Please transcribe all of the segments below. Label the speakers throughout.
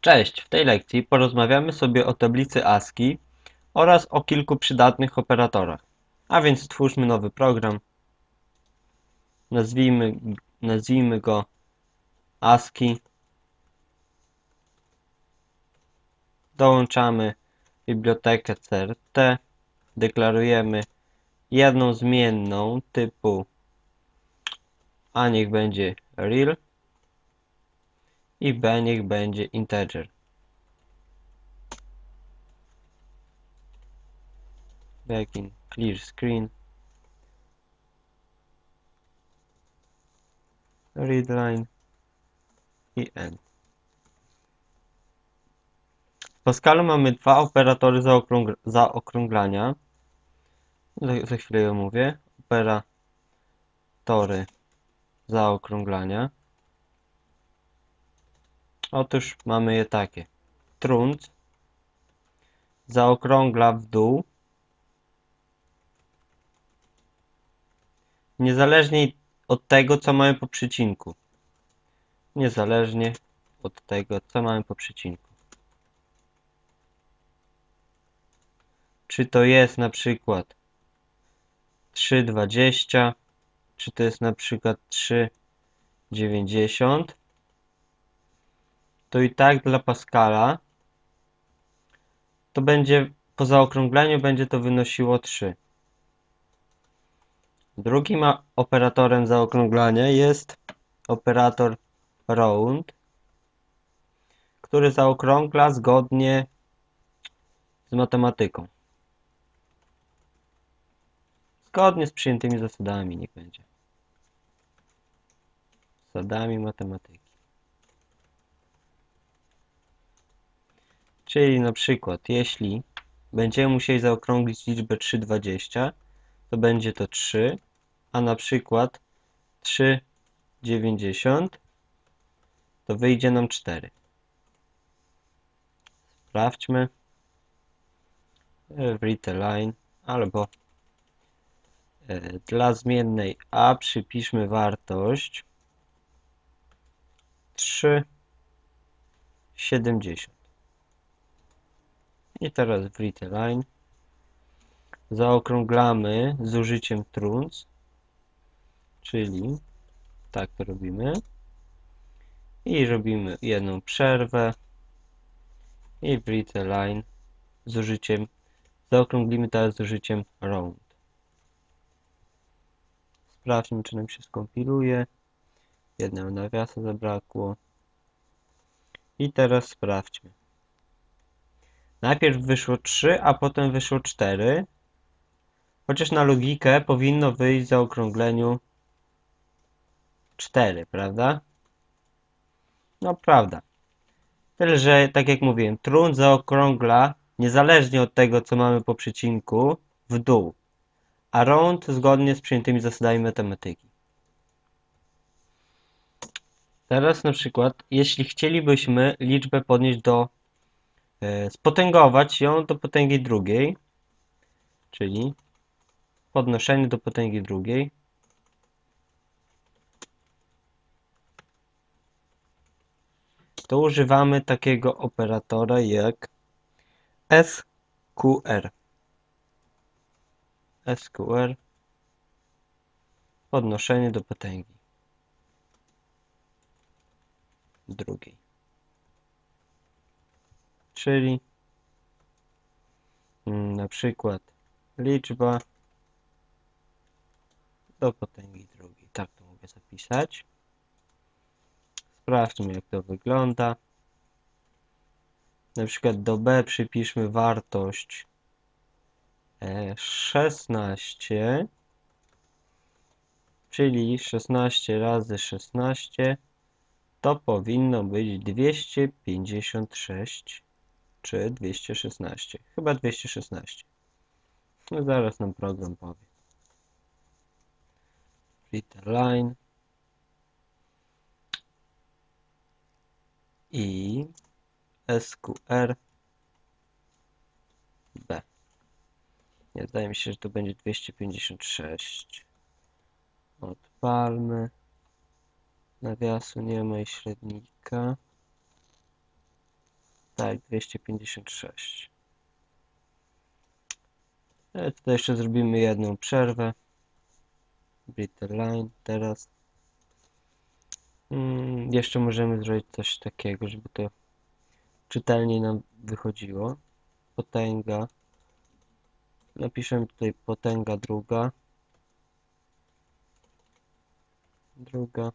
Speaker 1: Cześć! W tej lekcji porozmawiamy sobie o tablicy ASCII oraz o kilku przydatnych operatorach. A więc stwórzmy nowy program. Nazwijmy, nazwijmy go ASCII. Dołączamy bibliotekę CRT. Deklarujemy jedną zmienną typu a niech będzie real i b niech będzie integer. Back in clear screen. Readline i end. W Pascalu mamy dwa operatory zaokrąg zaokrąglania. Za, za chwilę je mówię. Operatory zaokrąglania. Otóż mamy je takie. Trunt zaokrągla w dół. Niezależnie od tego, co mamy po przecinku. Niezależnie od tego, co mamy po przecinku. Czy to jest na przykład 3,20, czy to jest na przykład 3,90 to i tak dla Pascala to będzie po zaokrągleniu będzie to wynosiło 3. Drugim operatorem zaokrąglania jest operator round, który zaokrągla zgodnie z matematyką. Zgodnie z przyjętymi zasadami niech będzie. Zasadami matematyki. Czyli na przykład, jeśli będziemy musieli zaokrąglić liczbę 3,20, to będzie to 3, a na przykład 3,90 to wyjdzie nam 4. Sprawdźmy w line albo e, dla zmiennej a przypiszmy wartość 3,70. I teraz w line zaokrąglamy z użyciem trunc, czyli tak to robimy. I robimy jedną przerwę i w line z użyciem zaokrąglimy teraz z użyciem round. Sprawdźmy, czy nam się skompiluje. Jednego nawiasa zabrakło. I teraz sprawdźmy. Najpierw wyszło 3, a potem wyszło 4. Chociaż na logikę powinno wyjść zaokrągleniu 4, prawda? No, prawda. Tyle, że tak jak mówiłem, trun zaokrągla niezależnie od tego, co mamy po przecinku, w dół. A round zgodnie z przyjętymi zasadami matematyki. Teraz na przykład, jeśli chcielibyśmy liczbę podnieść do spotęgować ją do potęgi drugiej, czyli podnoszenie do potęgi drugiej. To używamy takiego operatora jak SQR. SQR podnoszenie do potęgi drugiej czyli mm, na przykład liczba do potęgi drugiej. Tak to mogę zapisać. Sprawdźmy jak to wygląda. Na przykład do b przypiszmy wartość 16, e, czyli 16 razy 16 to powinno być 256 czy 216? Chyba 216. No zaraz nam program powie. Read line i SQR B. Nie, zdaje mi się, że to będzie 256. Odpalmy. Nawiasu nie ma i średnika. Tak, 256. E, Tutaj jeszcze zrobimy jedną przerwę. Brittle line teraz. Mm, jeszcze możemy zrobić coś takiego, żeby to czytelniej nam wychodziło. Potęga. Napiszemy tutaj potęga druga. Druga.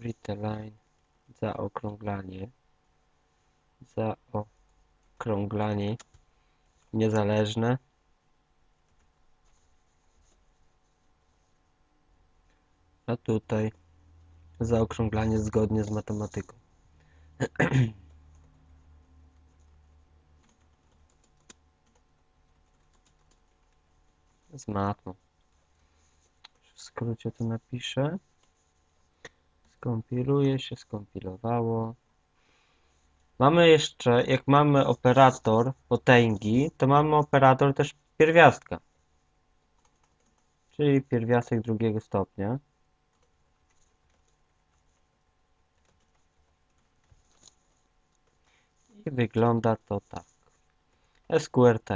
Speaker 1: Brittle line. Zaokrąglanie. Zaokrąglanie. Niezależne. A tutaj zaokrąglanie zgodnie z matematyką. Z matmą. W skrócie to napiszę. Skompiluje się, skompilowało. Mamy jeszcze, jak mamy operator potęgi, to mamy operator też pierwiastka. Czyli pierwiastek drugiego stopnia. I wygląda to tak. SQRT.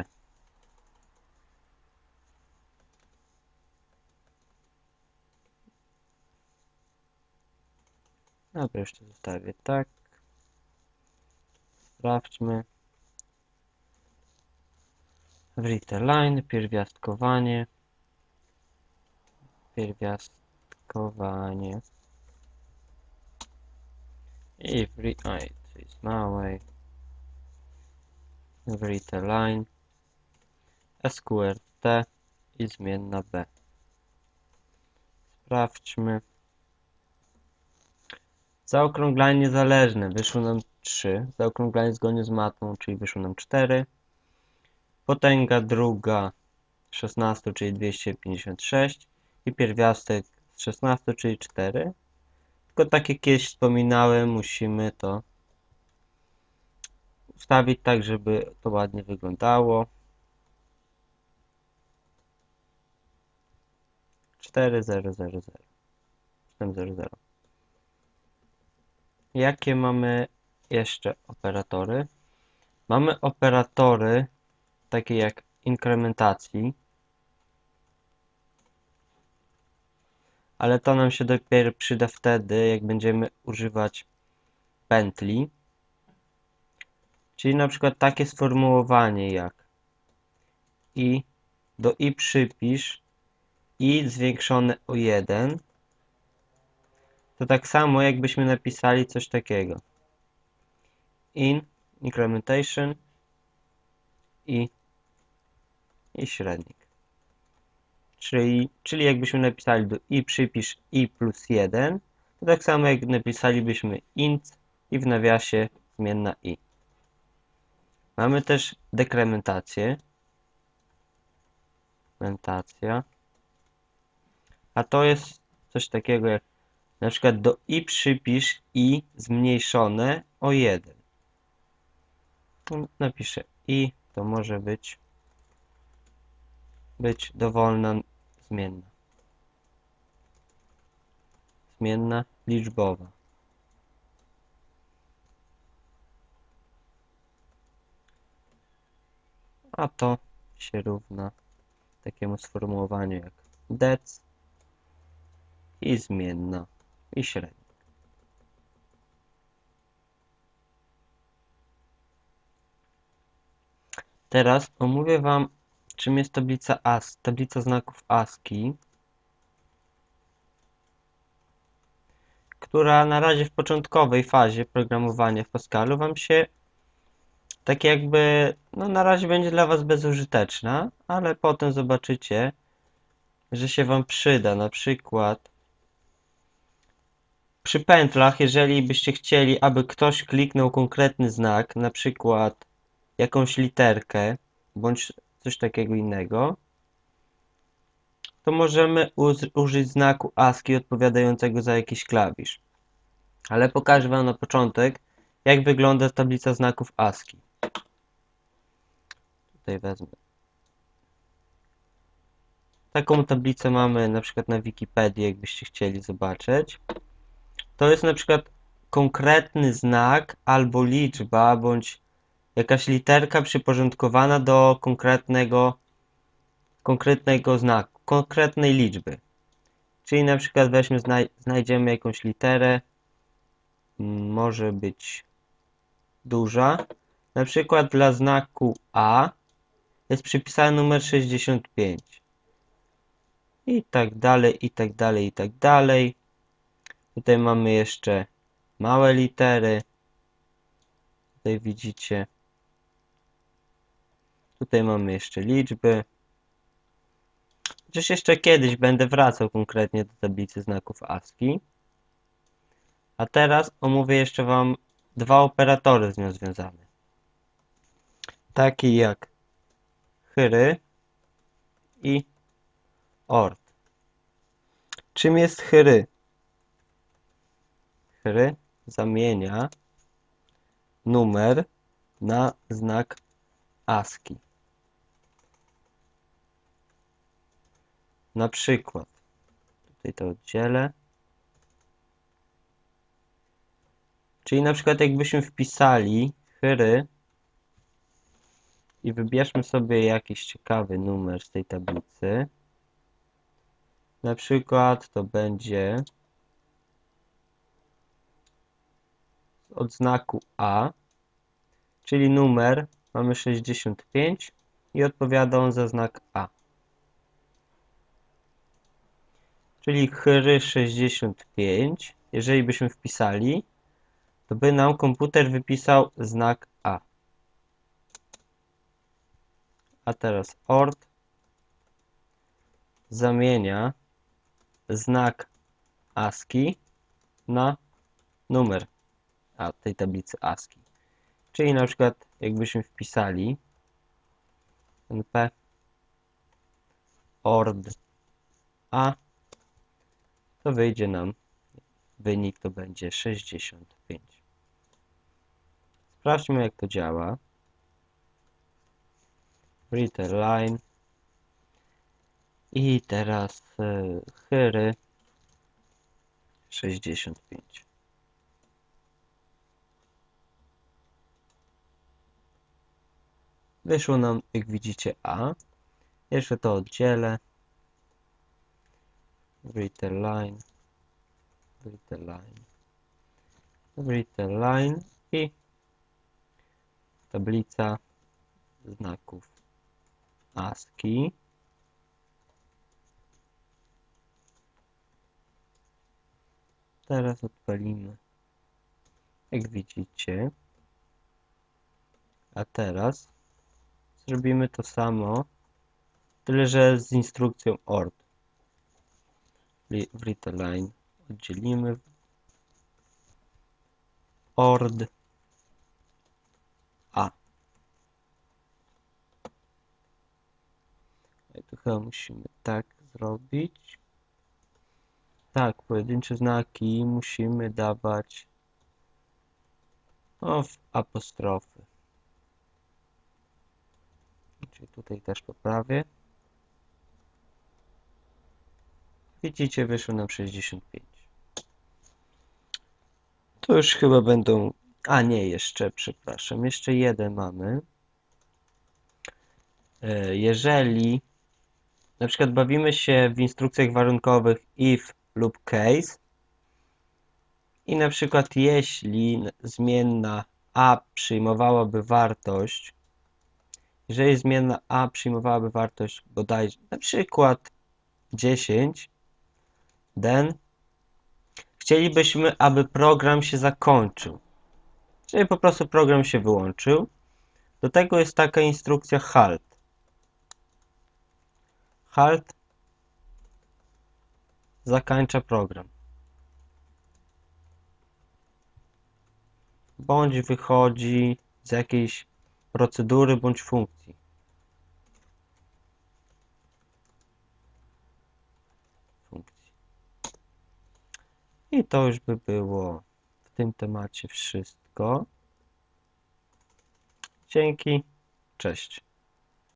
Speaker 1: Dobra, jeszcze zostawię tak. Sprawdźmy. Write line, pierwiastkowanie. Pierwiastkowanie. I write, is małej. Write line. SQRT i zmienna B. Sprawdźmy. Zaokrąglanie niezależne wyszło nam 3. Zaokrąglanie zgodnie z matmą, czyli wyszło nam 4. Potęga druga 16, czyli 256. I pierwiastek z 16, czyli 4. Tylko tak jak kiedyś wspominałem, musimy to ustawić tak, żeby to ładnie wyglądało. 4, 0, 0, 0. 7, 0, 0. Jakie mamy jeszcze operatory? Mamy operatory takie jak inkrementacji, ale to nam się dopiero przyda wtedy, jak będziemy używać pętli. Czyli na przykład takie sformułowanie jak i do i przypisz i zwiększone o 1 to tak samo jakbyśmy napisali coś takiego. In, incrementation i, i średnik. Czyli, czyli jakbyśmy napisali do i przypisz i plus 1, to tak samo jak napisalibyśmy int i w nawiasie zmienna i. Mamy też dekrementację. Dekrementacja. A to jest coś takiego jak na przykład do i przypisz i zmniejszone o 1. Napiszę i, to może być być dowolna zmienna. Zmienna liczbowa. A to się równa takiemu sformułowaniu jak dec i zmienna i średnik. Teraz omówię Wam, czym jest tablica AS, tablica znaków ASCII, która na razie w początkowej fazie programowania w Pascalu Wam się tak jakby, no na razie będzie dla Was bezużyteczna, ale potem zobaczycie, że się Wam przyda. Na przykład przy pętlach, jeżeli byście chcieli, aby ktoś kliknął konkretny znak, na przykład jakąś literkę, bądź coś takiego innego, to możemy użyć znaku ASCII odpowiadającego za jakiś klawisz. Ale pokażę Wam na początek, jak wygląda tablica znaków ASCII. Tutaj wezmę Taką tablicę mamy na przykład na Wikipedii, jakbyście chcieli zobaczyć. To jest na przykład konkretny znak albo liczba, bądź jakaś literka przyporządkowana do konkretnego, konkretnego znaku, konkretnej liczby. Czyli na przykład weźmy, znaj znajdziemy jakąś literę, może być duża. Na przykład dla znaku A jest przypisany numer 65. I tak dalej, i tak dalej, i tak dalej. Tutaj mamy jeszcze małe litery. Tutaj widzicie. Tutaj mamy jeszcze liczby. Chociaż jeszcze kiedyś będę wracał konkretnie do tablicy znaków ASCII. A teraz omówię jeszcze Wam dwa operatory z nią związane. Takie jak chyry i ord. Czym jest chyry? Chyry zamienia numer na znak ASCII. Na przykład, tutaj to oddzielę. Czyli na przykład jakbyśmy wpisali chyry i wybierzmy sobie jakiś ciekawy numer z tej tablicy. Na przykład to będzie od znaku A, czyli numer mamy 65 i odpowiada on za znak A. Czyli chyry 65, jeżeli byśmy wpisali, to by nam komputer wypisał znak A. A teraz ORD zamienia znak ASCII na numer a, tej tablicy ASCII. Czyli na przykład jakbyśmy wpisali np ord a, to wyjdzie nam wynik to będzie 65. Sprawdźmy jak to działa. Reader line i teraz y, chyry 65. Wyszło nam, jak widzicie, A. Jeszcze to oddzielę. Reader line. Reader line. Reader line i tablica znaków ASCII. Teraz odpalimy. Jak widzicie. A teraz zrobimy to samo, tyle że z instrukcją ORD. W line oddzielimy ORD A. I tu chyba musimy tak zrobić. Tak, pojedyncze znaki musimy dawać o, w apostrofy. Czyli tutaj też poprawię. Widzicie, wyszło nam 65. To już chyba będą... A nie, jeszcze, przepraszam, jeszcze jeden mamy. E, Jeżeli na przykład bawimy się w instrukcjach warunkowych if lub case i na przykład jeśli zmienna a przyjmowałaby wartość jeżeli zmienna a przyjmowałaby wartość bodajże na przykład 10, then chcielibyśmy, aby program się zakończył. Czyli po prostu program się wyłączył. Do tego jest taka instrukcja halt. Halt zakańcza program. Bądź wychodzi z jakiejś procedury bądź funkcji. I to już by było w tym temacie wszystko. Dzięki. Cześć.